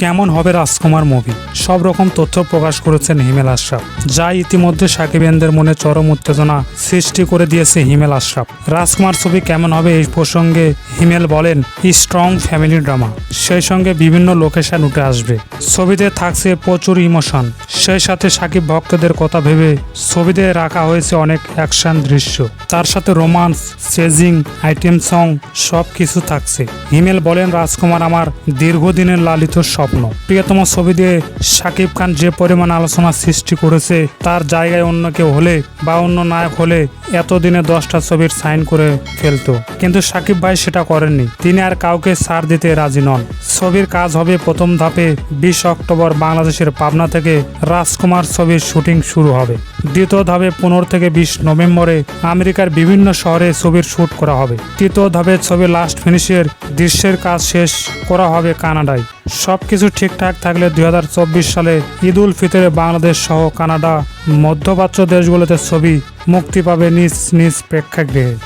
কেমন হবে রাজকুমার মুভি? সব রকম তথ্য প্রকাশ করেছেন হিমেল আশরাফ, যা ইতিমধ্যে সাকিবিয়ানদের মনে চরম উত্তেজনা সৃষ্টি করে দিয়েছে হিমেল আশরাফ। রাজকুমার ছবি কেমন হবে এই প্রসঙ্গে হিমেল বলেন স্ট্রং ফ্যামিলি ড্রামা। সেই সঙ্গে বিভিন্ন লোকেশন উঠে আসবে। ছবিতে থাকছে প্রচুর ইমোশন। সেই সাথে সাকিব ভক্তদের কথা ভেবে ছবিতে রাখা হয়েছে অনেক অ্যাকশন দৃশ্য। তার সাথে রোমান্স, চেজিং, আইটেম সং সব কিছু থাকছে। হিমেল বলেন, রাজকুমার আমার দীর্ঘদিনের লালিত স্বপ্ন। প্রিয়তম ছবি দিয়ে শাকিব খান যে পরিমাণ আলোচনা সৃষ্টি করেছে, তার জায়গায় অন্য কেউ হলে বা অন্য নায়ক হলে এতদিনে দশটা ছবির সাইন করে ফেলতো। কিন্তু সাকিব ভাই সেটা করেননি। তিনি আর কাউকে সার দিতে রাজি নন। ছবির কাজ হবে প্রথম ধাপে বিশ অক্টোবর বাংলাদেশের পাবনা থেকে রাজকুমার ছবির শুটিং শুরু হবে। দ্বিতীয় ধাপে পনেরো থেকে বিশ নভেম্বরে আমেরিকার বিভিন্ন শহরে ছবির শুট করা হবে। তৃতীয় ধাপে ছবির লাস্ট ফিনিশের দৃশ্যের কাজ শেষ করা হবে কানাডায়। সব কিছু ঠিকঠাক থাকলে দু হাজার চব্বিশ সালে ঈদ উল ফিতরে বাংলাদেশ সহ কানাডা মধ্যপ্রাচ্য দেশগুলোতে ছবি মুক্তি পাবে নিজ নিজ প্রেক্ষাগৃহে।